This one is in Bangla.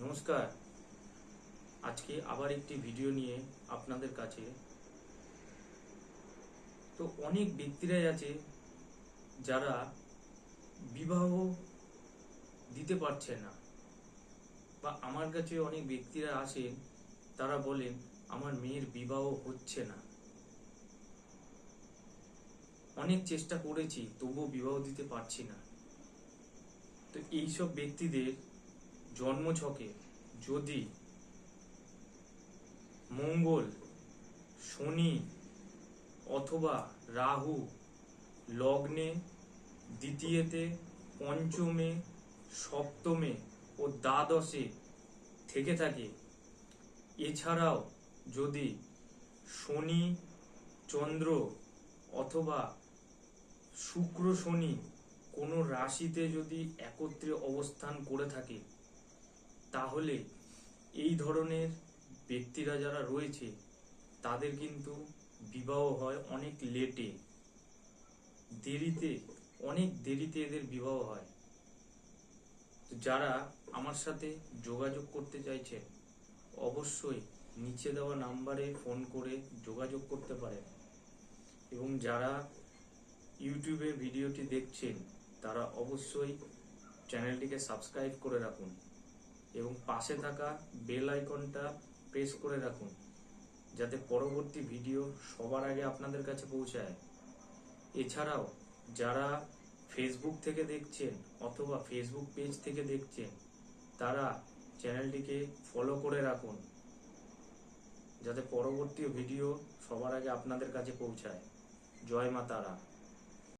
নমস্কার। আজকে আবার একটি ভিডিও নিয়ে আপনাদের কাছে। তো অনেক ব্যক্তিরাই আছে যারা বিবাহ দিতে পারছে না। বা আমার কাছে অনেক ব্যক্তিরা আসেন তারা বলেন, আমার মেয়ের বিবাহ হচ্ছে না। অনেক চেষ্টা করেছি, তবুও বিবাহ দিতে পারছি না। তো এইসব ব্যক্তিদের জন্মছকে যদি মঙ্গল, শনি অথবা রাহু লগ্নে দ্বিতীয়তে, পঞ্চমে, সপ্তমে ও দ্বাদশে থেকে থাকে, এছাড়াও যদি শনি, চন্দ্র অথবা শুক্র, শনি কোনো রাশিতে যদি একত্রে অবস্থান করে থাকে তাহলে এই ধরনের ব্যক্তিরা যারা রয়েছে, তাদের কিন্তু বিবাহ হয় অনেক লেটে। দেরিতে, অনেক দেরিতে এদের বিবাহ হয়। যারা আমার সাথে যোগাযোগ করতে চাইছেন অবশ্যই নিচে দেওয়া নাম্বারে ফোন করে যোগাযোগ করতে পারেন। এবং যারা ইউটিউবে ভিডিওটি দেখছেন, তারা অবশ্যই চ্যানেলটিকে সাবস্ক্রাইব করে রাখুন। এবং পাশে থাকা বেল আইকনটা প্রেস করে রাখুন, যাতে পরবর্তী ভিডিও সবার আগে আপনাদের কাছে পৌঁছায়। এছাড়াও, যারা ফেসবুক থেকে দেখছেন অথবা ফেসবুক পেজ থেকে দেখছেন, তারা চ্যানেলটিকে ফলো করে রাখুন, যাতে পরবর্তী ভিডিও সবার আগে আপনাদের কাছে পৌঁছায়। জয় মা তারা।